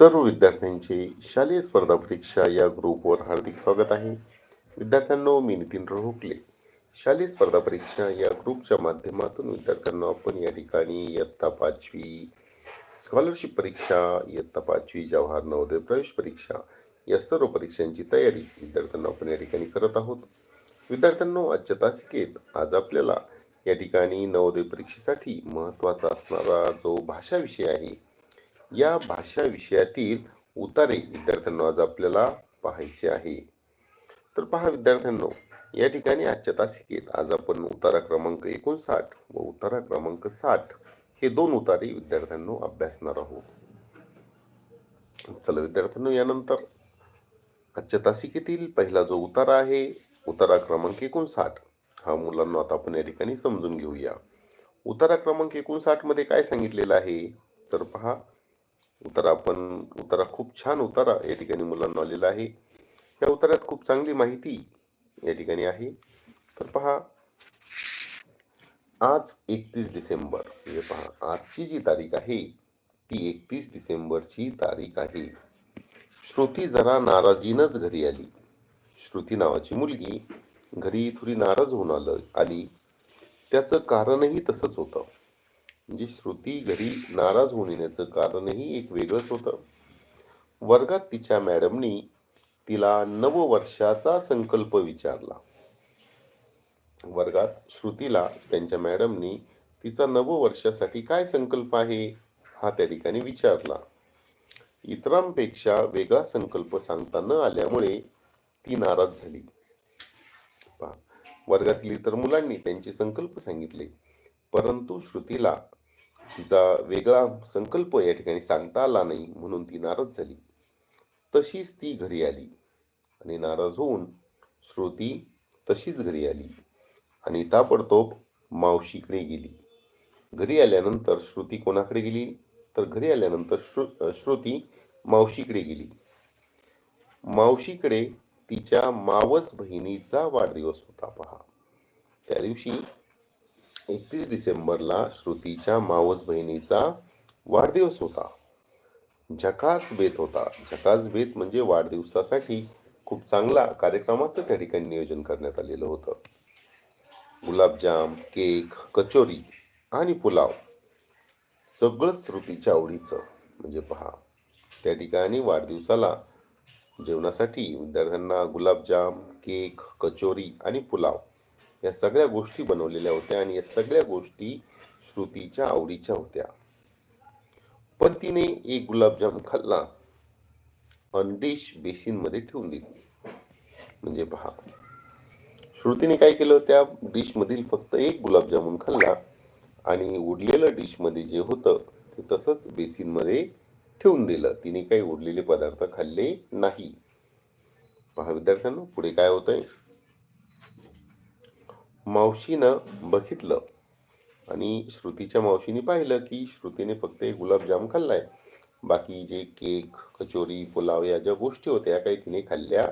सर्व विद्यार्थ्यांचे शालेय स्पर्धा परीक्षा या ग्रुपवर हार्दिक स्वागत आहे. विद्यार्थ्यांनो मी नितीन रोहकले. शालेय स्पर्धा परीक्षा या ग्रुपच्या माध्यमातून विद्यार्थ्यांना आपण या ठिकाणी इयत्ता पाचवी स्कॉलरशिप परीक्षा इयत्ता पाचवी जवाहर नवोदय प्रवेश परीक्षा या सर्व परीक्षांची तयारी विद्यार्थ्यांना आपण या ठिकाणी करत आहोत. विद्यार्थ्यांनो आजच्या तासिकेत आज आपल्याला या ठिकाणी नवोदय परीक्षेसाठी महत्त्वाचा असणारा जो भाषा विषय आहे या भाषा विषयातील उतारे विद्यार्थ्यांना आज आपल्याला पाहायचे आहे. तर पहा विद्यार्थ्यांनो या ठिकाणी आजच्या तासिकेत आज आपण उतारा क्रमांक एकोणसाठ व उतारा क्रमांक साठ हे दोन उतारे विद्यार्थ्यांनो अभ्यासणार आहोत. चला विद्यार्थ्यांनो यानंतर आजच्या तासिकेतील पहिला जो उतारा आहे उतारा क्रमांक एकोणसाठ हा मुलांना आता आपण या ठिकाणी समजून घेऊया. उतारा क्रमांक एकोणसाठमध्ये काय सांगितलेलं आहे? तर पहा उतारा आपण उतारा खूप छान उतारा या ठिकाणी मुलांना आलेला आहे. या उतारात खूप चांगली माहिती या ठिकाणी आहे. तर पहा आज एकतीस डिसेंबर म्हणजे पहा आजची जी तारीख आहे ती एकतीस डिसेंबरची तारीख आहे. श्रुती जरा नाराजीनच घरी आली. श्रुती नावाची मुलगी घरी थोडी नाराज होऊन आलं आली. त्याचं कारणही तसंच होतं. म्हणजे श्रुती घरी नाराज होऊन येण्याचं कारणही एक वेगळंच होतं. वर्गात तिच्या मॅडमनी तिला नववर्षाचा संकल्प विचारला. वर्गात श्रुतीला त्यांच्या मॅडमनी तिचा नववर्षासाठी काय संकल्प आहे हा त्या ठिकाणी विचारला. इतरांपेक्षा वेगळा संकल्प सांगता न आल्यामुळे ती नाराज झाली. वर्गातील इतर मुलांनी त्यांचे संकल्प सांगितले परंतु श्रुतीला तिचा वेगळा संकल्प या ठिकाणी सांगता आला नाही म्हणून ती नाराज झाली. तशीच ती घरी आली आणि नाराज होऊन श्रुती तशीच घरी आली आणि ताबडतोब मावशीकडे गेली. घरी आल्यानंतर श्रुती कोणाकडे गेली? तर घरी आल्यानंतर श्रु श्रुती मावशीकडे गेली. मावशीकडे तिच्या मावस बहिणीचा वाढदिवस होता पहा. त्या दिवशी एकतीस डिसेंबरला श्रुतीच्या मावस बहिणीचा वाढदिवस होता. झकास बेत होता. झकास बेत म्हणजे वाढदिवसासाठी खूप चांगला कार्यक्रमाचं त्या ठिकाणी नियोजन करण्यात आलेलं होतं. गुलाबजाम केक कचोरी आणि पुलाव सगळं श्रुतीच्या आवडीचं. म्हणजे पहा त्या ठिकाणी वाढदिवसाला जेवणासाठी विद्यार्थ्यांना गुलाबजाम केक कचोरी आणि पुलाव या सगळ्या गोष्टी बनवलेल्या होत्या आणि या सगळ्या गोष्टी श्रुतीच्या आवडीच्या होत्या. पण तिने एक गुलाबजाम खाल्ला. अंडिश डिश बेसिनमध्ये ठेवून दिली. म्हणजे पहा. श्रुतीने काय केलं त्या डिशमधील फक्त एक गुलाबजामुन खाल्ला आणि उरलेलं डिशमध्ये जे होतं ते तसंच बेसिनमध्ये ठेवून दिलं. तिने काही उडलेले पदार्थ खाल्ले नाही. पहा विद्यार्थ्यांना पुढे काय होतंय? मावशीनं बघितलं आणि श्रुतीच्या मावशीने पाहिलं की श्रुतीने फक्त एक गुलाबजाम खाल्लाय. बाकी जे केक कचोरी पुलाव या ज्या गोष्टी होत्या काही तिने खाल्ल्या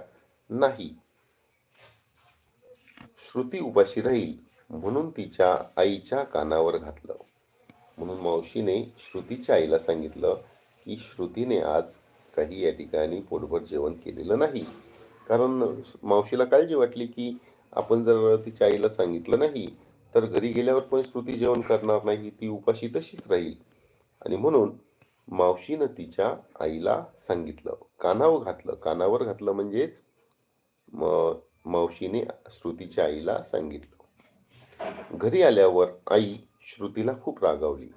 नाही. श्रुती उपाशी राहील म्हणून तिच्या आईच्या कानावर घातलं. म्हणून मावशीने श्रुतीच्या आईला सांगितलं की श्रुतीने आज काही या ठिकाणी पोटभर जेवण केलेलं नाही. कारण मावशीला काळजी वाटली की आपण जर तिच्या आईला सांगितलं नाही तर घरी गेल्यावर पण श्रुती जेवण करणार नाही ती उपाशी तशीच राहील. आणि म्हणून मावशीनं तिच्या आईला सांगितलं कानावर घातलं. कानावर घातलं म्हणजेच मावशीने श्रुतीच्या आईला सांगितलं. घरी आल्यावर आई श्रुतीला खूप रागावली.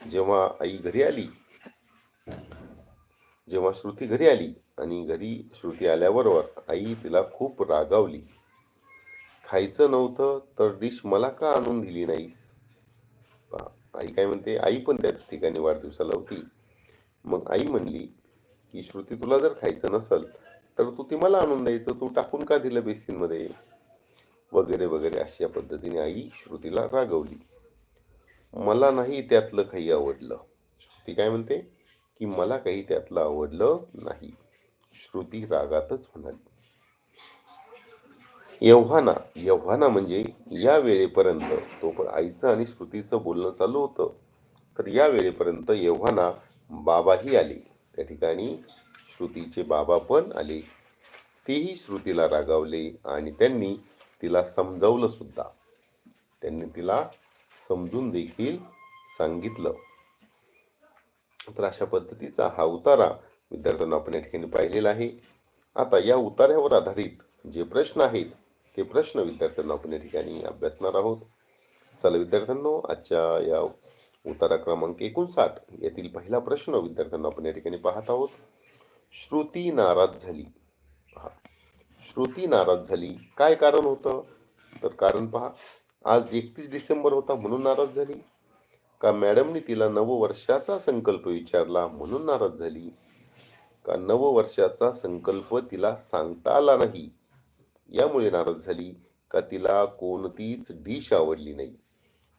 जेव्हा आई घरी आली जेव्हा श्रुती घरी आली आणि घरी श्रुती आल्याबरोबर आई तिला खूप रागावली. खायचं नव्हतं तर डिश मला का आणून दिली नाहीस? आई काय म्हणते आई पण त्या ठिकाणी वाढदिवसाला होती. मग आई म्हणली की श्रुती तुला जर खायचं नसल तर तू ती मला आणून द्यायचं. तू टाकून का दिलं बेसिनमध्ये? वगैरे वगैरे अशा पद्धतीने आई श्रुतीला रागवली. मला नाही त्यातलं काही आवडलं. श्रुती काय म्हणते की मला काही त्यातलं आवडलं नाही. श्रुती रागातच म्हणाली. एव्हाना एव्हाना म्हणजे या वेळेपर्यंत तो पण आईचं आणि श्रुतीचं बोलणं चालू होतं. तर या वेळेपर्यंत एव्हाना बाबाही आले. त्या ठिकाणी श्रुतीचे बाबा पण आले. तेही श्रुतीला रागावले आणि त्यांनी तिला समजावलं सुद्धा. त्यांनी तिला समजून देखील सांगितलं. तर अशा पद्धतीचा हा उतारा विद्यार्थ्यांना आपण या ठिकाणी पाहिलेला आहे. आता या उतार्यावर आधारित जे प्रश्न आहेत ते प्रश्न विद्यार्थ्यांना आपण या ठिकाणी अभ्यासणार आहोत. चला विद्यार्थ्यांनो आजच्या या उतारा क्रमांक एकोणसाठ यातील पहिला प्रश्न विद्यार्थ्यांना आपण या ठिकाणी पाहत आहोत. श्रुती नाराज झाली. पहा. श्रुती नाराज झाली. काय कारण होतं? तर कारण पहा आज एकतीस डिसेंबर होता म्हणून नाराज झाली. का मॅडमनी तिला नववर्षाचा संकल्प विचारला म्हणून नाराज झाली? का नववर्षाचा संकल्प तिला सांगता आला नाही? यामुळे नाराज झाली का तिला कोणतीच डिश आवडली नाही.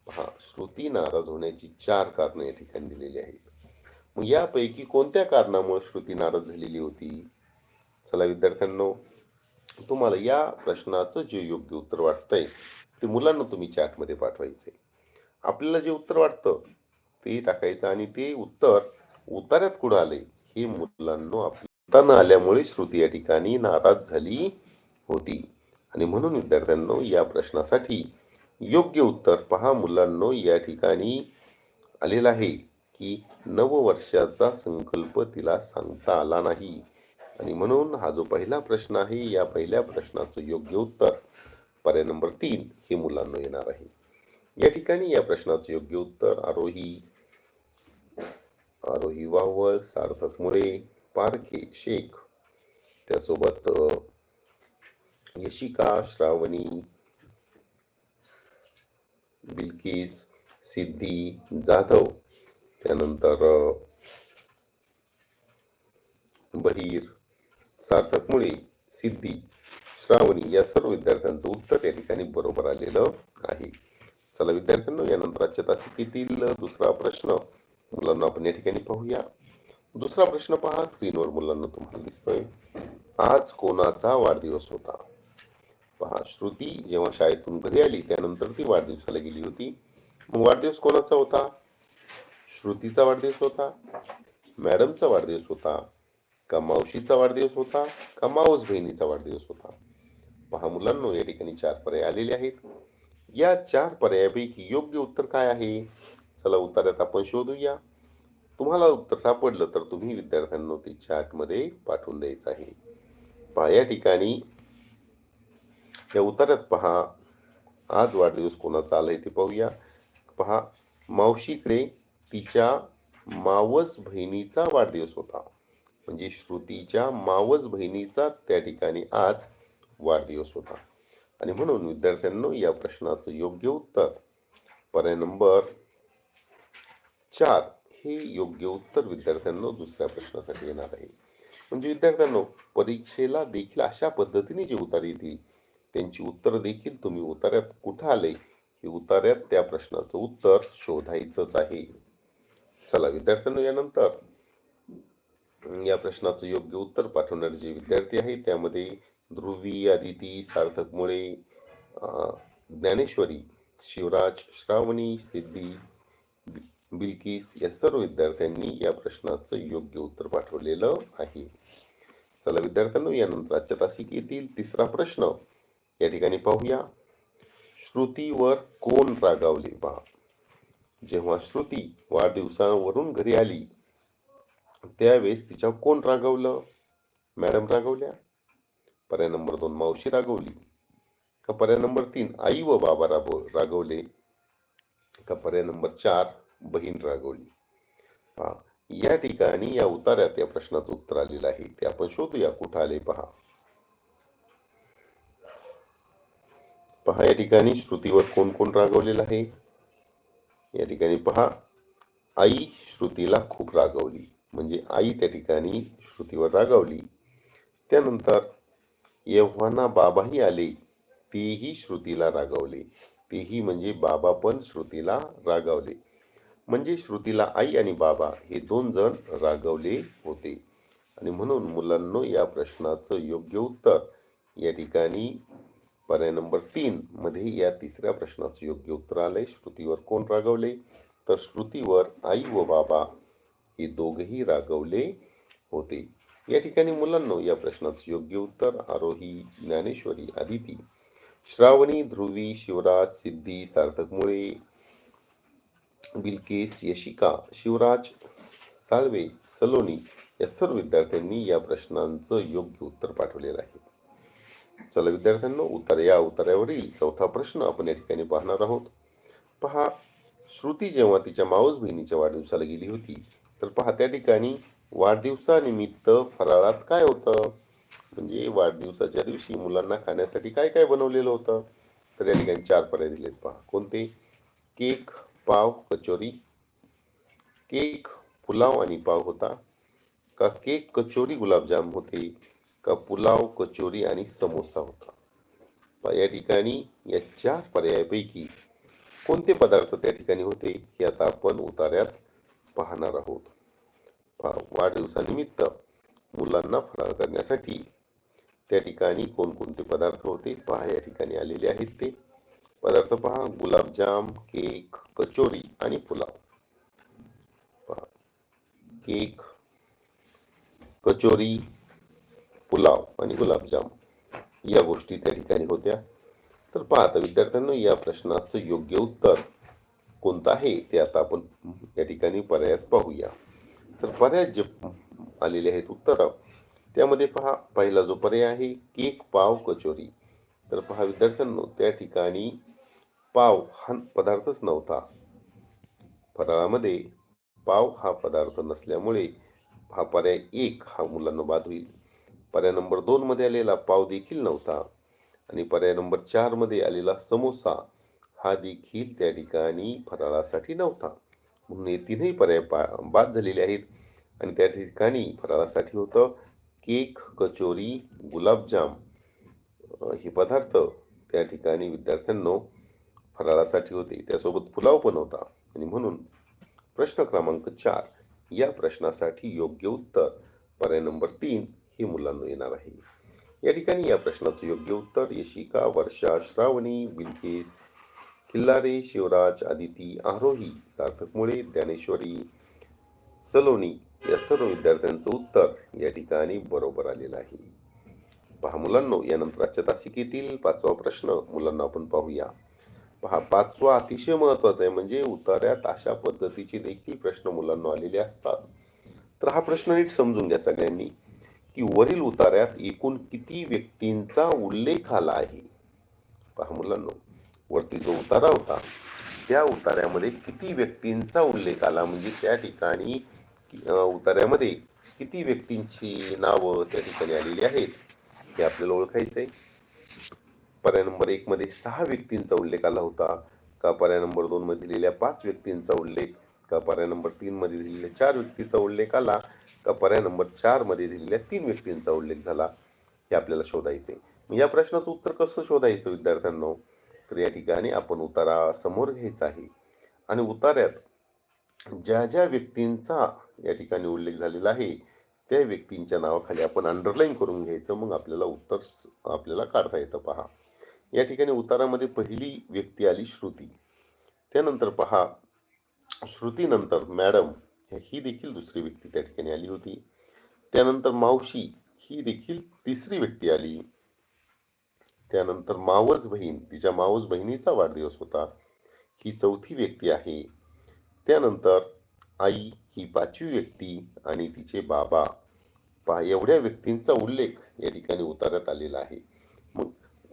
पहा श्रुती नाराज होण्याची चार कारणं या ठिकाणी दिलेली आहेत. मग यापैकी कोणत्या कारणामुळे श्रुती नाराज झालेली होती? चला विद्यार्थ्यांनो तुम्हाला या प्रश्नाचं जे योग्य उत्तर वाटतंय ते मुलांना तुम्ही चॅटमध्ये पाठवायचे आपल्याला जे उत्तर वाटतं ते टाकायचं आणि ते उत्तर उतार्यात कुठं आले हे मुलांना आपल्या न आल्यामुळे श्रुती या ठिकाणी नाराज झाली होती. आणि म्हणून विद्यार्थ्यांनो या प्रश्नासाठी योग्य उत्तर पहा. मुलांनो या ठिकाणी आलेलं आहे की नववर्षाचा संकल्प तिला सांगता आला नाही. आणि म्हणून हा जो पहिला प्रश्न आहे या पहिल्या प्रश्नाचं योग्य उत्तर पर्याय नंबर तीन हे मुलांना येणार आहे. या ठिकाणी या प्रश्नाचं योग्य उत्तर आरोही आरोही वाहवळ सार्थक मुळे पारखे शेख त्यासोबत यशिका श्रावणी बिल्किस सिद्धी जाधव त्यानंतर बहीर सार्थक मुळे सिद्धी श्रावणी या सर्व विद्यार्थ्यांचं उत्तर या ठिकाणी बरोबर आलेलं आहे. चला विद्यार्थ्यांना यानंतर आजच्या तासिकेतील दुसरा प्रश्न मुलांना आपण या ठिकाणी पाहूया. दुसरा प्रश्न पहा स्क्रीनवर मुलांना तुम्हाला दिसतोय. आज कोणाचा वाढदिवस होता? पहा श्रुती जेव्हा शाळेतून घरी आली त्यानंतर ती वाढदिवसाला गेली होती. मग वाढदिवस कोणाचा होता? श्रुतीचा वाढदिवस होता मॅडमचा वाढदिवस होता का मावशीचा वाढदिवस होता का मावस बहिणीचा वाढदिवस होता? पहा मुलांनो या ठिकाणी चार पर्याय आलेले आहेत. या चार पर्यायापैकी योग्य उत्तर काय आहे? चला उत्तरात आपण शोधूया. तुम्हाला उत्तर सापडलं तर तुम्ही विद्यार्थ्यांना ते चॅटमध्ये पाठवून द्यायचं आहे. पहा या ठिकाणी या उत्तरात पहा. आज वाढदिवस कोणाचा आलाय ते पाहूया. पहा मावशीकडे तिच्या मावस बहिणीचा वाढदिवस होता. म्हणजे श्रुतीच्या मावस बहिणीचा त्या ठिकाणी आज वाढदिवस होता. आणि म्हणून विद्यार्थ्यांनो या प्रश्नाचं योग्य उत्तर. पर्याय नंबर चार. हे योग्य उत्तर विद्यार्थ्यांनो दुसऱ्या प्रश्नासाठी येणार आहे. म्हणजे विद्यार्थ्यांनो परीक्षेला देखील अशा पद्धतीने जे उतार येतील त्यांची उत्तर देखील तुम्ही उतार्यात कुठं आले? हे उतार्यात त्या प्रश्नाचं उत्तर शोधायचंच आहे. चला विद्यार्थ्यांनो यानंतर या प्रश्नाचं योग्य उत्तर पाठवणारे जे विद्यार्थी आहेत त्यामध्ये ध्रुवी आदिती सार्थक मुळे ज्ञानेश्वरी शिवराज श्रावणी सिद्धी बिल्किस या सर्व विद्यार्थ्यांनी या प्रश्नाचं योग्य उत्तर पाठवलेलं आहे. चला विद्यार्थ्यांनो यानंतर आजच्या तासिकेतील तिसरा प्रश्न या ठिकाणी पाहूया. श्रुतीवर कोण रागावले? पहा. जेव्हा श्रुती वाढदिवसावरून घरी आली त्यावेळेस तिच्या कोण रागवलं? मॅडम रागवल्या? पर्याय नंबर दोन मावशी रागवली? का पर्याय नंबर तीन आई व बाबा राबव रागवले? का पर्याय नंबर चार बहीण रागवली? पहा. या ठिकाणी या उतार्यात या प्रश्नाचं उत्तर आलेलं आहे. ते आपण शोधूया कुठं आले पहा. पहा या ठिकाणी श्रुतीवर कोण कोण रागवलेलं आहे? या ठिकाणी पहा आई श्रुतीला खूप रागवली. म्हणजे आई त्या ठिकाणी श्रुतीवर रागवली. त्यानंतर एव्हाना बाबाही आले तेही श्रुतीला रागवले. तेही म्हणजे बाबा पण श्रुतीला रागवले. म्हणजे श्रुतीला आई आणि बाबा हे दोन जण रागवले होते. आणि म्हणून मुलांनो या प्रश्नाचं योग्य उत्तर या ठिकाणी पर्याय नंबर तीन मध्ये या तिसऱ्या प्रश्नाचं योग्य उत्तर आलंय. श्रुतीवर कोण रागवले? तर श्रुतीवर आई व बाबा हे दोघही रागवले होते. या ठिकाणी मुलांना या प्रश्नाचं योग्य उत्तर आरोही ज्ञानेश्वरी आदिती श्रावणी ध्रुवी शिवराज सिद्धी सार्थक मुळे बिलकेस यशिका शिवराज साळवे सलोनी या सर्व विद्यार्थ्यांनी या प्रश्नांचं योग्य उत्तर पाठवलेलं आहे. चला विद्यार्थ्यांनो उत्तर या उत्तरावरील चौथा प्रश्न आपण या ठिकाणी पाहणार आहोत. पहा श्रुती जेव्हा तिच्या मावस बहिणीच्या वाढदिवसाला गेली होती तर पहा त्या ठिकाणी वाढदिवसानिमित्त फराळात काय होतं? म्हणजे वाढदिवसाच्या दिवशी मुलांना खाण्यासाठी काय काय बनवलेलं होतं? तर या ठिकाणी चार पर्याय दिलेत पहा. कोणते? केक पाव कचोरी. केक पुलाव आणि पाव होता. का केक कचोरी गुलाबजाम होते? का पुलाव कचोरी आणि समोसा होता. पहा, या ठिकाणी या चार पर्यायापैकी कोणते पदार्थ त्या ठिकाणी होते हे आता आपण उतार्यात पाहणार आहोत. पहा, वाढदिवसानिमित्त मुलांना फराळ करण्यासाठी त्या ठिकाणी कोणकोणते पदार्थ होते? पहा या ठिकाणी आलेले आहेत ते. पदार्थ पहा गुलाबजाम केक कचोरी आणि पुलाव. पहा केक कचोरी पुलाव आणि गुलाबजाम या गोष्टी त्या ठिकाणी होत्या. तर पहा आता विद्यार्थ्यांना या प्रश्नाचं योग्य उत्तर कोणतं आहे ते आता आपण या ठिकाणी पर्यायात पाहूया. तर पर्याय जे आलेले आहेत उत्तर त्यामध्ये पहा पहिला जो पर्याय आहे केक पाव कचोरी. तर पहा विद्यार्थ्यांनो त्या ठिकाणी पाव हा पदार्थच नव्हता. फराळामध्ये पाव हा पदार्थ नसल्यामुळे हा पर्याय एक हा मुलांना बाद होईल. पर्याय नंबर दोनमध्ये आलेला पाव देखील नव्हता. आणि पर्याय नंबर चारमध्ये आलेला समोसा हा देखील त्या ठिकाणी फराळासाठी नव्हता. म्हणून हे तीनही पर्याय पा बाद झालेले आहेत. आणि त्या ठिकाणी फराळासाठी होतं केक कचोरी गुलाबजाम हे पदार्थ त्या ठिकाणी विद्यार्थ्यांनो फराळासाठी होते. त्यासोबत पुलाव पण होता. आणि म्हणून प्रश्न क्रमांक चार या प्रश्नासाठी योग्य उत्तर. पर्याय नंबर तीन हे मुलांना येणार आहे. या ठिकाणी या प्रश्नाचं योग्य उत्तर यशिका वर्षा श्रावणी बिलकेस किल्लारे शिवराज आदिती आरोही सार्थक मुळे ज्ञानेश्वरी सलोनी या सर्व विद्यार्थ्यांचं उत्तर या ठिकाणी बरोबर आलेलं आहे. पहा मुलांनो यानंतर आजच्या तासिकेतील पाचवा प्रश्न मुलांना आपण पाहूया. पहा पाचवा अतिशय महत्त्वाचा आहे म्हणजे उतार्यात अशा पद्धतीचे देखील प्रश्न मुलांना आलेले असतात. तर हा प्रश्न नीट समजून घ्या सगळ्यांनी. की वरील उतार्यात एकूण किती व्यक्तींचा उल्लेख आला आहे? पहा मुलांनो वरती जो उतारा होता त्या उतार्यामध्ये किती व्यक्तींचा उल्लेख आला? म्हणजे त्या ठिकाणी उतार्यामध्ये किती व्यक्तींची नावं त्या ठिकाणी आलेली आहेत हे आपल्याला ओळखायचं आहे पर्याय नंबर एकमध्ये सहा व्यक्तींचा उल्लेख आला होता का पर्याय नंबर दोनमध्ये दिलेल्या पाच व्यक्तींचा उल्लेख का पर्याय नंबर तीनमध्ये दिलेल्या चार व्यक्तीचा उल्लेख आला का पर्याय नंबर चारमध्ये दिलेल्या तीन व्यक्तींचा उल्लेख झाला हे आपल्याला शोधायचे मग या प्रश्नाचं उत्तर कसं शोधायचं विद्यार्थ्यांनो? तर या ठिकाणी आपण उतारा समोर घ्यायचा आहे. आणि उतार्यात ज्या ज्या व्यक्तींचा या ठिकाणी उल्लेख झालेला आहे त्या व्यक्तींच्या नावाखाली आपण अंडरलाईन करून घ्यायचं मग आपल्याला उत्तर आपल्याला काढता येतं. पहा. या ठिकाणी उतारामध्ये पहिली व्यक्ती आली श्रुती. त्यानंतर पहा. श्रुतीनंतर मॅडम ही देखील दुसरी व्यक्ती त्या ठिकाणी आली होती. त्यानंतर मावशी ही देखील तिसरी व्यक्ती आली. त्यानंतर मावस बहीण तिच्या मावस बहिणीचा वाढदिवस होता. ही चौथी व्यक्ती आहे. त्यानंतर आई ही पाचवी व्यक्ती आणि तिचे बाबा. पहा एवढ्या व्यक्तींचा उल्लेख या ठिकाणी उतारत आलेला आहे. मग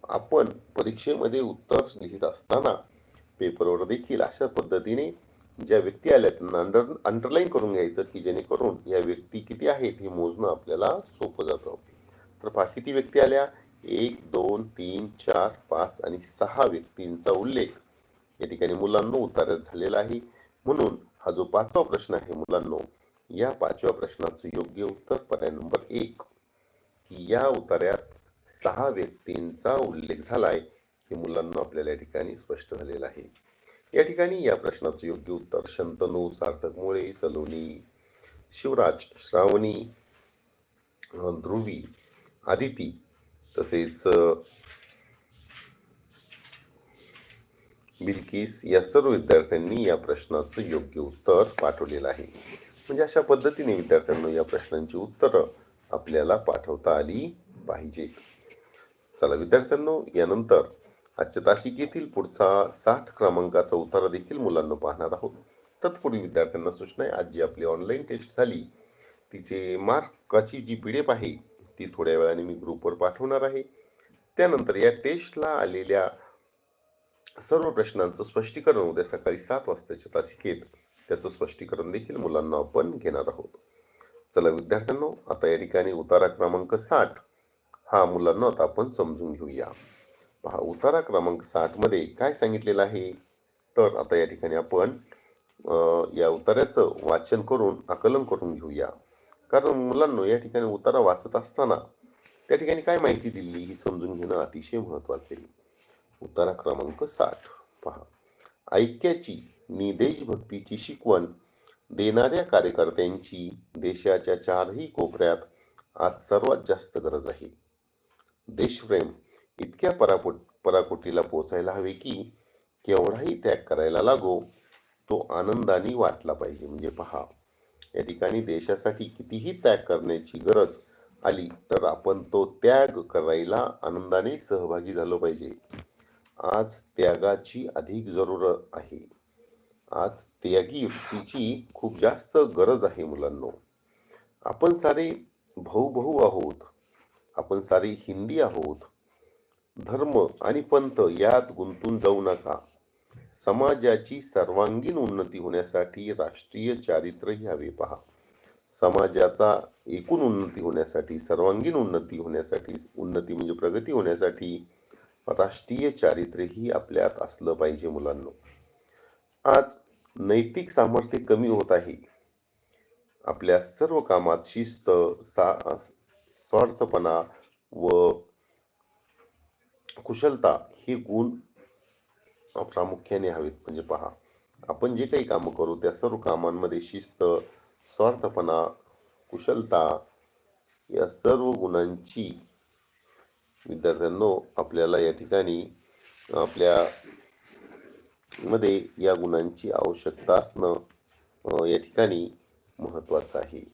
आपण परीक्षेमध्ये उत्तर लिहित असताना पेपरवर देखील अशा पद्धतीने ज्या व्यक्ती आल्या त्यांना अंडर अंडरलाईन करून घ्यायचं की जेणेकरून या व्यक्ती किती आहेत हे मोजणं आपल्याला सोपं जातं. तर पाच किती व्यक्ती आल्या? एक दोन तीन चार पाच आणि सहा व्यक्तींचा उल्लेख. या ठिकाणी मुलांना उतारत झालेला आहे. म्हणून हा जो पाचवा प्रश्न आहे मुलांनो या पाचव्या प्रश्नाचं योग्य उत्तर पर्याय नंबर एक की या उतार्यात सहा व्यक्तींचा उल्लेख झालाय हे मुलांना आपल्याला या ठिकाणी स्पष्ट झालेलं आहे. या ठिकाणी या प्रश्नाचं योग्य उत्तर शंतनू सार्थक मुळे सलोनी शिवराज श्रावणी ध्रुवी आदिती तसेच बिल्किस या सर्व विद्यार्थ्यांनी या प्रश्नाचं योग्य उत्तर पाठवलेलं आहे. म्हणजे अशा पद्धतीने विद्यार्थ्यांना या प्रश्नांची उत्तरं आपल्याला पाठवता आली पाहिजेत चला विद्यार्थ्यांनो यानंतर आजच्या तासिकेतील पुढचा साठ क्रमांकाचा उतारा देखील मुलांना पाहणार आहोत. तत्पूर्वी विद्यार्थ्यांना सूचना आहे आज जी आपली ऑनलाईन टेस्ट झाली. तिचे मार्काची जी पी डी एफ आहे ती थोड्या वेळाने मी ग्रुपवर पाठवणार आहे. त्यानंतर या टेस्टला आलेल्या सर्व प्रश्नांचं स्पष्टीकरण उद्या सकाळी सात वाजताच्या तासिकेत. त्याचं स्पष्टीकरण देखील मुलांना आपण घेणार आहोत. चला विद्यार्थ्यांनो आता या ठिकाणी उतारा क्रमांक साठ. हा मुलांना आता आपण समजून घेऊया. पहा उतारा क्रमांक साठमध्ये काय सांगितलेलं आहे? तर आता या ठिकाणी आपण या उतार्याचं वाचन करून आकलन करून घेऊया. कारण मुलांना या ठिकाणी उतारा वाचत असताना त्या ठिकाणी काय माहिती दिली ही समजून घेणं अतिशय महत्त्वाचं आहे. उतारा क्रमांक साठ. पहा ऐक्याची मी देशभक्तीची शिकवण देणाऱ्या कार्यकर्त्यांची देशाच्या चारही कोपऱ्यात आज सर्वात जास्त गरज आहे. देशप्रेम इतक्या पराकोट पराकोटीला पोचायला हवे की केवढाही त्याग करायला लागो तो आनंदाने वाटला पाहिजे. म्हणजे पहा या ठिकाणी देशासाठी कितीही त्याग करण्याची गरज आली तर आपण तो त्याग करायला आनंदाने सहभागी झालो पाहिजे. आज त्यागाची अधिक जरूर आहे. आज त्यागी युक्तीची खूप जास्त गरज आहे मुलांनो. आपण सारे भाऊ भाऊ आहोत. आपण सारे हिंदी आहोत. धर्म आणि पंथ यात गुंतून जाऊ नका. समाजाची सर्वांगीण उन्नती होण्यासाठी राष्ट्रीय चारित्र्य हवे पहा. समाजाचा एकूण उन्नती होण्यासाठी सर्वांगीण उन्नती होण्यासाठी उन्नती म्हणजे प्रगती होण्यासाठी राष्ट्रीय चारित्र्य ही आपल्यात असलं पाहिजे मुलांनो. आज नैतिक सामर्थ्य कमी होत आहे. आपल्या सर्व कामात शिस्त सा स्वार्थपणा व कुशलता हे गुण प्रामुख्याने हवेत. म्हणजे पहा आपण जे काही कामं करू त्या सर्व कामांमध्ये शिस्त स्वार्थपणा कुशलता या सर्व गुणांची विद्यार्थ्यांनो आपल्याला या ठिकाणी आपल्या मध्ये या गुणांची आवश्यकता असणं या ठिकाणी महत्त्वाचं आहे.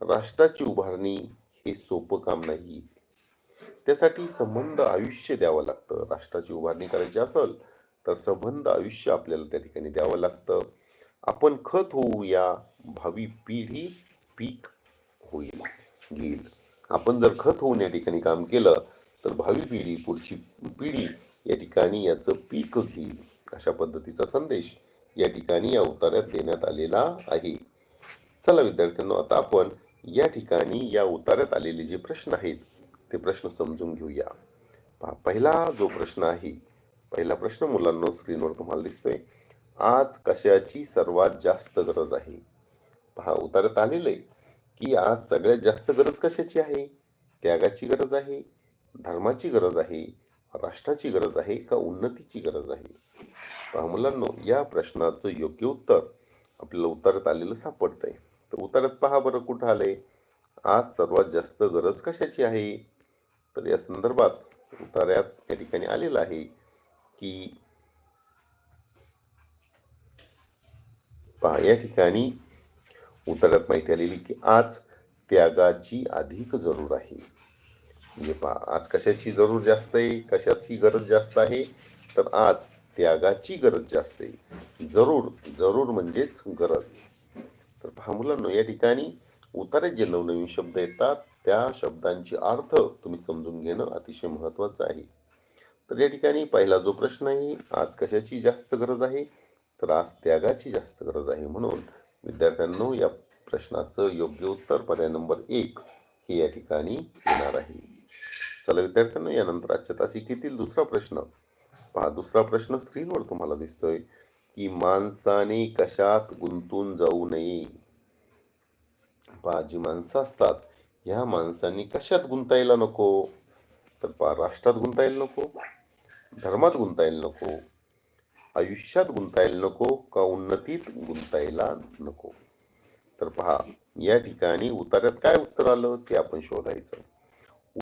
राष्ट्राची उभारणी हे सोपं काम नाही. त्यासाठी संबंध आयुष्य द्यावं लागतं. राष्ट्राची उभारणी करायची असेल तर संबंध आयुष्य आपल्याला त्या ठिकाणी द्यावं लागतं. आपण खत होऊ या भावी पिढी पीक होईल घेईल. आपण जर खत होऊन या ठिकाणी काम केलं तर भावी पिढी पुढची पिढी या ठिकाणी याचं पीक घेईल. अशा पद्धतीचा संदेश या ठिकाणी या उतार्यात देण्यात आलेला आहे. चला विद्यार्थ्यांनो आता आपण या ठिकाणी या उतार्यात आलेले जे प्रश्न आहेत ते प्रश्न समजून घेऊया. पहा पहिला जो प्रश्न आहे पहिला प्रश्न मुलांना स्क्रीनवर तुम्हाला दिसतोय. आज कशाची सर्वात जास्त गरज आहे? पहा उतारत आलेलं आहे की आज सगळ्यात जास्त गरज कशाची आहे? त्यागाची गरज आहे? धर्माची गरज आहे? राष्ट्राची गरज आहे? का उन्नतीची गरज आहे? पहा मुलांनो या प्रश्नाचं योग्य उत्तर आपल्याला उत्तरात आलेलं सापडतंय. तर उतारत पहा बरं कुठं आलंय. आज सर्वात जास्त गरज कशाची आहे? तर या संदर्भात उतार्यात या ठिकाणी आलेलं आहे की पहा या ठिकाणी उतार्यात माहिती आलेली की आज त्यागाची अधिक जरूर आहे. म्हणजे पहा आज कशाची जरूर जास्त आहे कशाची गरज जास्त आहे तर आज त्यागाची गरज जास्त आहे. जरूर जरूर म्हणजेच गरज. तर पहा मुलांनो या ठिकाणी उतारे जे नवनवीन शब्द येतात त्या शब्दांची अर्थ तुम्ही समजून घेणं अतिशय महत्त्वाचं आहे. तर या ठिकाणी पहिला जो प्रश्न आहे आज कशाची जास्त गरज आहे? तर आज त्यागाची जास्त गरज आहे म्हणून विद्यार्थ्यांनो या प्रश्नाचं योग्य उत्तर पर्याय नंबर एक हे या ठिकाणी येणार आहे. चला विद्यार्थ्यांनो यानंतर आजच्या तासिकेतील दुसरा प्रश्न. पहा दुसरा प्रश्न स्क्रीनवर तुम्हाला दिसतोय की माणसाने कशात गुंतून जाऊ नये? पहा जी माणसं असतात ह्या माणसांनी कशात गुंतायला नको? तर पहा राष्ट्रात गुंतायला नको? धर्मात गुंतायला नको? आयुष्यात गुंतायला नको? का उन्नतीत गुंतायला नको? तर पहा या ठिकाणी उतार्यात काय उत्तर आलं? ते आपण शोधायचं.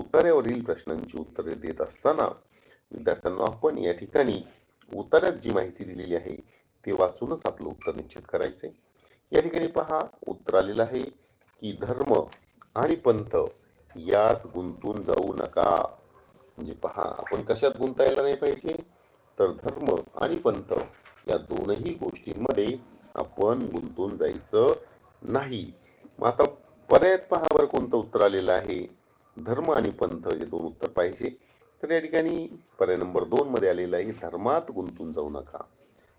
उतार्यावरील प्रश्नांची उत्तरे देत असताना विद्यार्थ्यांना आपण या ठिकाणी उतार्यात जी माहिती दिलेली आहे ते वाचूनच आपलं उत्तर निश्चित करायचंय. या ठिकाणी पहा उत्तर आलेलं आहे की धर्म आणि पंथ यात गुंतून जाऊ नका. म्हणजे पहा आपण कशात गुंतायला नाही पाहिजे? तर धर्म आणि पंथ या दोनही गोष्टींमध्ये आपण गुंतून जायचं नाही. मग आता पर्यायत पहा कोणतं उत्तर आलेलं आहे. धर्म आणि पंथ हे दोन उत्तर पाहिजे. तर या ठिकाणी पर्याय नंबर दोन मध्ये आलेलं आहे धर्मात गुंतून जाऊ नका.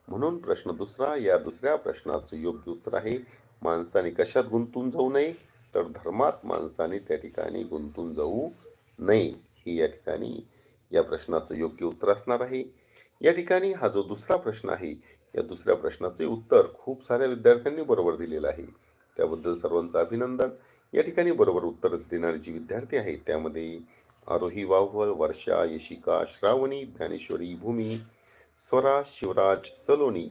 म्हणून प्रश्न दुसरा या दुसऱ्या प्रश्नाचं योग्य उत्तर आहे. माणसाने कशात गुंतून जाऊ नये? तर धर्मात माणसाने त्या ठिकाणी गुंतून जाऊ नये ही या ठिकाणी या प्रश्नाचं योग्य उत्तर असणार आहे. या ठिकाणी हा जो दुसरा प्रश्न आहे या दुसऱ्या प्रश्नाचे उत्तर खूप साऱ्या विद्यार्थ्यांनी बरोबर दिलेलं आहे. त्याबद्दल सर्वांचं अभिनंदन. या ठिकाणी बरोबर उत्तर देणारे जी विद्यार्थी आहेत त्यामध्ये आरोही वाव्हळ वर्षा यशिका श्रावणी ज्ञानेश्वरी भूमी स्वरा शिवराज सलोनी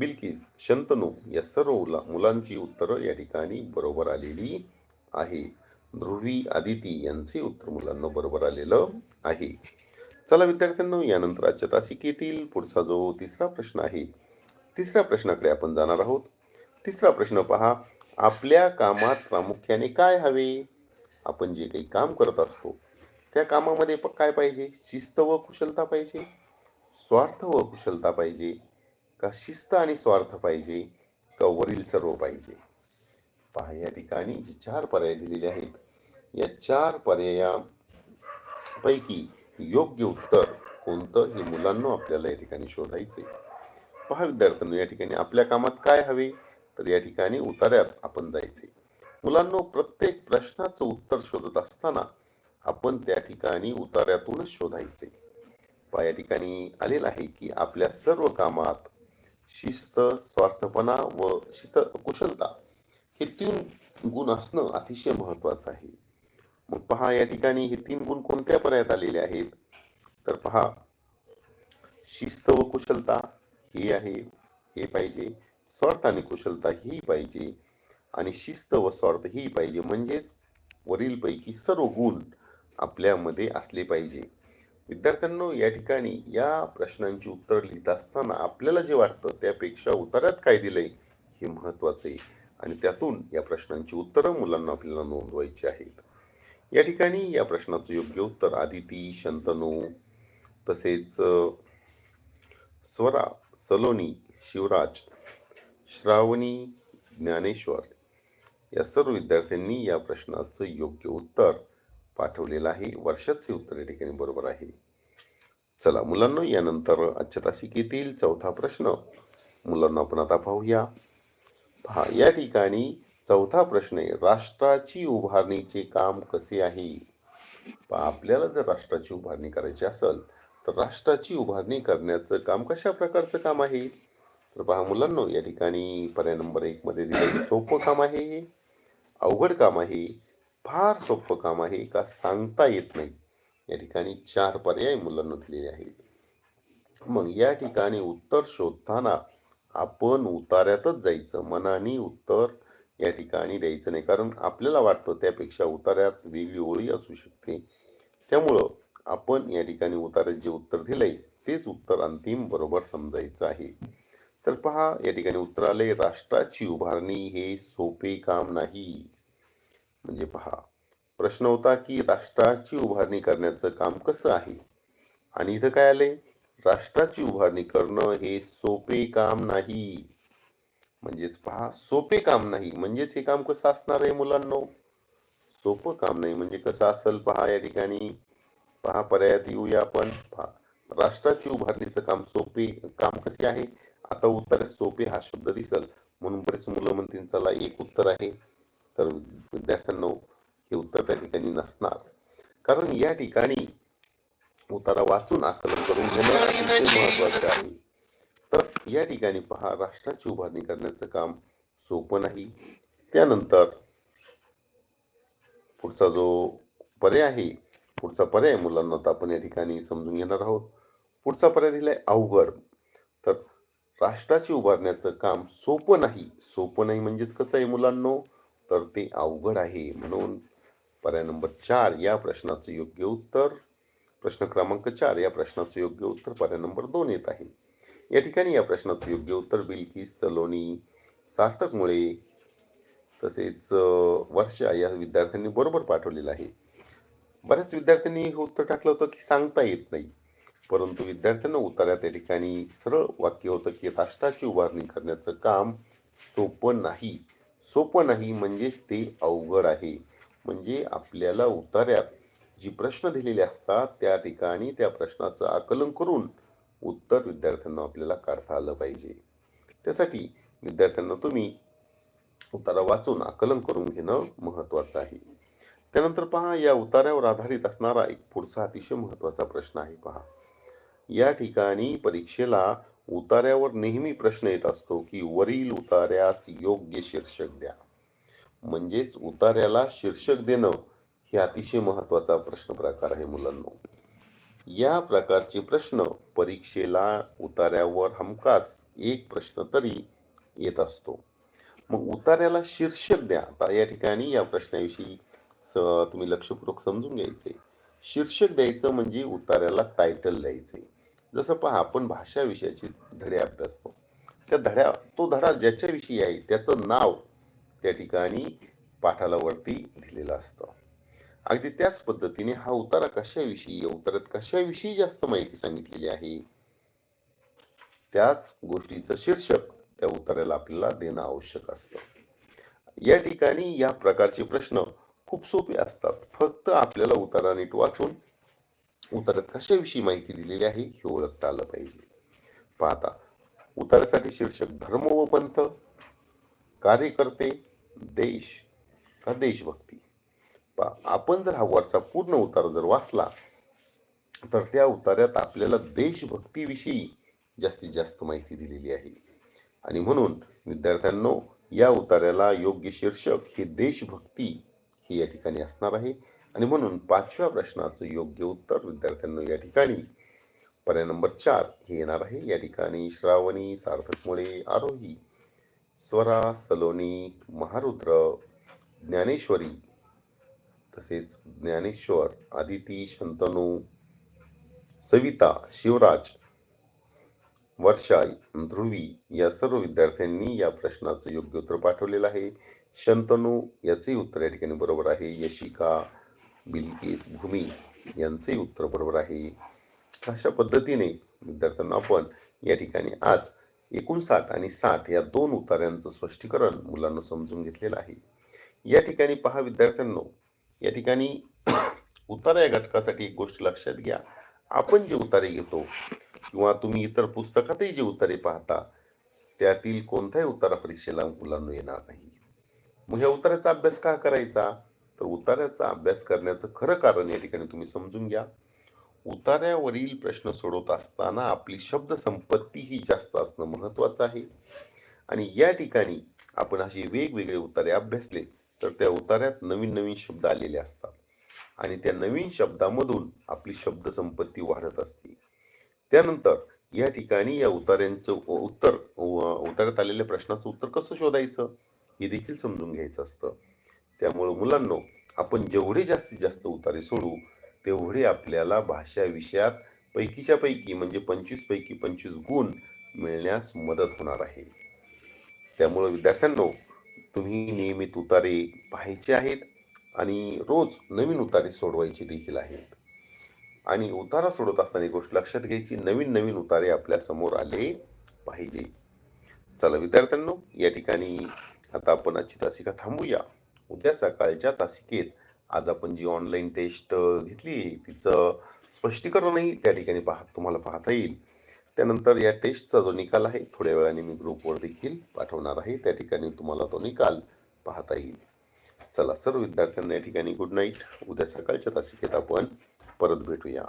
बिल्किस शंतनू या सर्व मुलांची उत्तरं या ठिकाणी बरोबर आलेली आहे. ध्रुवी आदिती यांचे उत्तर मुलांना बरोबर आलेलं आहे. चला विद्यार्थ्यांना यानंतर आजच्या तासिकेतील पुढचा जो तिसरा प्रश्न आहे तिसऱ्या प्रश्नाकडे आपण जाणार आहोत. तिसरा प्रश्न पहा आपल्या कामात प्रामुख्याने काय हवे? आपण जे काही काम करत असतो त्या कामामध्ये काय पाहिजे? शिस्त व कुशलता पाहिजे? स्वार्थ व कुशलता पाहिजे? का शिस्त आणि स्वार्थ पाहिजे का वरील सर्व पाहिजे. पहा या ठिकाणी जे चार पर्याय दिलेले आहेत या चार पर्यायापैकी योग्य उत्तर कोणतं हे मुलांना आपल्याला या ठिकाणी शोधायचे पहा विद्यार्थ्यांनो या ठिकाणी आपल्या कामात काय हवे? तर या ठिकाणी उतार्यात आपण जायचे मुलांनो प्रत्येक प्रश्नाचं उत्तर शोधत असताना आपण त्या ठिकाणी उतार्यातूनच शोधायचे पहा या ठिकाणी आलेलं आहे की आपल्या सर्व कामात शिस्त स्वार्थपणा व शित कुशलता हे तीन गुण असणं अतिशय महत्वाचं आहे. मग पहा या ठिकाणी हे तीन गुण कोणत्या पर्यायात आलेले आहेत? तर पहा शिस्त व कुशलता ही आहे हे पाहिजे. स्वार्थ आणि कुशलता ही पाहिजे. आणि शिस्त व स्वार्थ ही पाहिजे. म्हणजेच वरीलपैकी सर्व गुण आपल्यामध्ये असले पाहिजे. विद्यार्थ्यांनो या ठिकाणी या प्रश्नांची उत्तर लिहित असताना आपल्याला जे वाटतं त्यापेक्षा उत्तरात काय दिलंय हे महत्वाचं आहे. आणि त्यातून या प्रश्नांची उत्तरं मुलांना आपल्याला नोंदवायची आहेत. या ठिकाणी या प्रश्नाचं योग्य उत्तर आदिती शंतनू तसेच स्वरा सलोनी शिवराज श्रावणी ज्ञानेश्वर या सर्व विद्यार्थ्यांनी या प्रश्नाचं योग्य उत्तर पाठवलेलं आहे वर्षाचे उत्तर या ठिकाणी बरोबर आहे. चला मुलांना यानंतर आजच्या तासिकेतील चौथा प्रश्न. मुलांना आपण आता पाहूया. पहा या ठिकाणी चौथा प्रश्न आहे राष्ट्राची उभारणीचे काम कसे आहे? आपल्याला जर राष्ट्राची उभारणी करायची असेल तर राष्ट्राची उभारणी करण्याचं काम कशा प्रकारचं काम आहे? तर पहा मुलांनो या ठिकाणी पर्याय नंबर एकमध्ये दिलेलं सोपं काम आहे अवघड काम आहे. फार सोपं काम आहे. का सांगता येत नाही. या ठिकाणी चार पर्याय मुलांना दिलेले आहेत. मग या ठिकाणी उत्तर शोधताना आपण उतार्यातच जायचं. मनाने उत्तर या ठिकाणी द्यायचं नाही. कारण आपल्याला वाटतं त्यापेक्षा उतार्यात वेगळी ओळी असू शकते. त्यामुळं आपण या ठिकाणी उतार्यात जे उत्तर दिलंय तेच उत्तर अंतिम बरोबर समजायचं आहे. तर पहा या ठिकाणी उत्तर आले राष्ट्राची उभारणी हे सोपे काम नाही. म्हणजे पहा प्रश्न होता की राष्ट्राची उभारणी करण्याचं काम कसं आहे? आणि इथं काय आले राष्ट्राची उभारणी करणं हे सोपे काम नाही. म्हणजेच पहा सोपे काम नाही. म्हणजेच हे काम कसं असणार आहे मुलांनो? सोपं काम नाही. म्हणजे कसं असेल पहा या ठिकाणी पहा पर्यायात येऊया आपण. पहा राष्ट्राची उभारणीचं काम सोपे काम कसे आहे? आता उत्तर सोपे हा शब्द दिसल. म्हणून बरेच मुलं म्हणतील चला एक उत्तर आहे. तर विद्यार्थ्यांना हे उत्तर त्या ठिकाणी नसणार. कारण या ठिकाणी उतारा वाचून आकलन करून घेणं अतिशय महत्त्वाचे आहे. तर या ठिकाणी पहा राष्ट्राची उभारणी करण्याचं काम सोपं नाही. त्यानंतर पुढचा जो पर्याय आहे पुढचा पर्याय मुलांना आता आपण या ठिकाणी समजून घेणार आहोत. पुढचा पर्याय दिलाय अवघड. तर राष्ट्राची उभारण्याचं काम सोपं नाही. सोपं नाही म्हणजेच कसं आहे मुलांनो? तर ते अवघड आहे. म्हणून पर्याय नंबर चार या प्रश्नाचं योग्य उत्तर प्रश्न क्रमांक चार या प्रश्नाचं योग्य उत्तर पर्याय नंबर दोन येत आहे. या ठिकाणी या प्रश्नाचं योग्य उत्तर बिल्किस सलोनी सार्थकमुळे तसेच वर्षा या विद्यार्थ्यांनी बरोबर पाठवलेलं आहे. बऱ्याच विद्यार्थ्यांनी हे उत्तर टाकलं होतं की सांगता येत नाही. परंतु विद्यार्थ्यांना उतारा त्या ठिकाणी सरळ वाक्य होतं की राष्ट्राची उभारणी करण्याचं काम सोपं नाही. सोपं नाही म्हणजेच ते अवघड आहे. म्हणजे आपल्याला उतार्यात जी प्रश्न दिलेले असतात त्या ठिकाणी त्या प्रश्नाचं आकलन करून उत्तर विद्यार्थ्यांना आपल्याला काढता आलं पाहिजे. त्यासाठी विद्यार्थ्यांना तुम्ही उतारा वाचून आकलन करून घेणं महत्त्वाचं आहे. त्यानंतर पहा या उतार्यावर आधारित असणारा एक पुढचा अतिशय महत्त्वाचा प्रश्न आहे पहा. या ठिकाणी परीक्षेला उतार्यावर नेहमी प्रश्न येत असतो की वरील उतार्यास योग्य शीर्षक द्या. म्हणजेच उतार्याला शीर्षक देणं हे अतिशय महत्त्वाचा प्रश्न प्रकार आहे मुलांनो. या प्रकारचे प्रश्न परीक्षेला उतार्यावर हमखास एक प्रश्न तरी येत असतो. मग उतार्याला शीर्षक द्या. आता या ठिकाणी या प्रश्नाविषयी स तुम्ही लक्षपूर्वक समजून घ्यायचे. शीर्षक द्यायचं म्हणजे उतार्याला टायटल द्यायचे. जसं पहा आपण भाषा विषयाचे धडे अभ्यासतो त्या धड्या तो धडा ज्याच्याविषयी आहे त्याचं नाव त्या ठिकाणी पाठाला वरती दिलेलं असतं. अगदी त्याच पद्धतीने हा उतारा कशाविषयी उतारात कशाविषयी जास्त माहिती सांगितलेली आहे? त्याच गोष्टीचं शीर्षक त्या उतार्याला आपल्याला देणं आवश्यक असतं. या ठिकाणी या प्रकारचे प्रश्न खूप सोपे असतात. फक्त आपल्याला उतारा नीट वाचून उतारात कशाविषयी माहिती दिलेली आहे हे ओळखता आलं पाहिजे. पाहता उतारासाठी शीर्षक धर्म व पंथ कार्यकर्ते देश का देशभक्ती? पा आपण जर हा वरचा पूर्ण उतारा जर वाचला तर त्या उतार्यात आपल्याला देशभक्तीविषयी जास्तीत जास्त माहिती दिलेली आहे. आणि म्हणून विद्यार्थ्यांनो या उतार्याला योग्य शीर्षक हे देशभक्ती हे या ठिकाणी असणार आहे. आणि म्हणून पाचव्या प्रश्नाचं योग्य उत्तर विद्यार्थ्यांना या ठिकाणी. पर्याय नंबर चार हे येणार आहे. या ठिकाणी श्रावणी सार्थकमुळे आरोही स्वरा सलोनी महारुद्र ज्ञानेश्वरी तसेच ज्ञानेश्वर आदिती शंतनू सविता शिवराज वर्षा ध्रुवी या सर्व विद्यार्थ्यांनी या प्रश्नाचं योग्य उत्तर पाठवलेलं आहे. शंतनू याचेही उत्तर या ठिकाणी बरोबर आहे. यशिका बिलकेस भूमी यांचंही उत्तर बरोबर आहे. अशा पद्धतीने विद्यार्थ्यांना आपण या ठिकाणी आज एकोणसाठ आणि साठ या दोन उतार्यांचं स्पष्टीकरण मुलांना समजून घेतलेलं आहे. या ठिकाणी पहा विद्यार्थ्यांनो या ठिकाणी उतारा या घटकासाठी एक गोष्ट लक्षात घ्या. आपण जे उतारे घेतो किंवा तुम्ही इतर पुस्तकातही जे उतारे पाहता त्यातील कोणताही उतारा परीक्षेला मुलांना येणार नाही. मग ह्या उताराचा अभ्यास का करायचा? तर उतार्याचा अभ्यास करण्याचं खरं कारण या ठिकाणी तुम्ही समजून घ्या. उतार्यावरील प्रश्न सोडवत असताना आपली शब्दसंपत्ती ही जास्त असणं महत्त्वाचं आहे. आणि या ठिकाणी आपण असे वेगवेगळे उतारे अभ्यासले तर त्या उतार्यात नवीन नवीन शब्द आलेले असतात. आणि त्या नवीन शब्दामधून आपली शब्दसंपत्ती वाढत असते. त्यानंतर या ठिकाणी या उतार्यांचं उत्तर उताऱ्यात उतार्यात आलेल्या प्रश्नाचं उत्तर कसं शोधायचं? हे देखील समजून घ्यायचं असतं. त्यामुळं मुलांनो आपण जेवढे जास्तीत जास्त उतारे सोडू तेवढे आपल्याला भाषा विषयात पैकीच्या पैकी म्हणजे पंचवीस पैकी पंचवीस गुण मिळण्यास मदत होणार आहे. त्यामुळं विद्यार्थ्यांनो तुम्ही नियमित उतारे पाहायचे आहेत आणि रोज नवीन उतारे सोडवायचे देखील आहेत. आणि उतारा सोडत असताना एक गोष्ट लक्षात घ्यायची नवीन नवीन उतारे आपल्यासमोर आले पाहिजे. चला विद्यार्थ्यांनो या ठिकाणी आता आपण आजची तासिका थांबूया. उद्या सकाळच्या तासिकेत आज आपण जी ऑनलाईन टेस्ट घेतली तिचं स्पष्टीकरणही त्या ठिकाणी पाह तुम्हाला पाहता येईल. त्यानंतर या टेस्टचा जो निकाल आहे थोड्या वेळाने मी ग्रुपवर देखील पाठवणार आहे. त्या ठिकाणी तुम्हाला तो निकाल पाहता येईल. चला सर्व विद्यार्थ्यांना या ठिकाणी गुड नाईट उद्या सकाळच्या तासिकेत आपण परत भेटूया.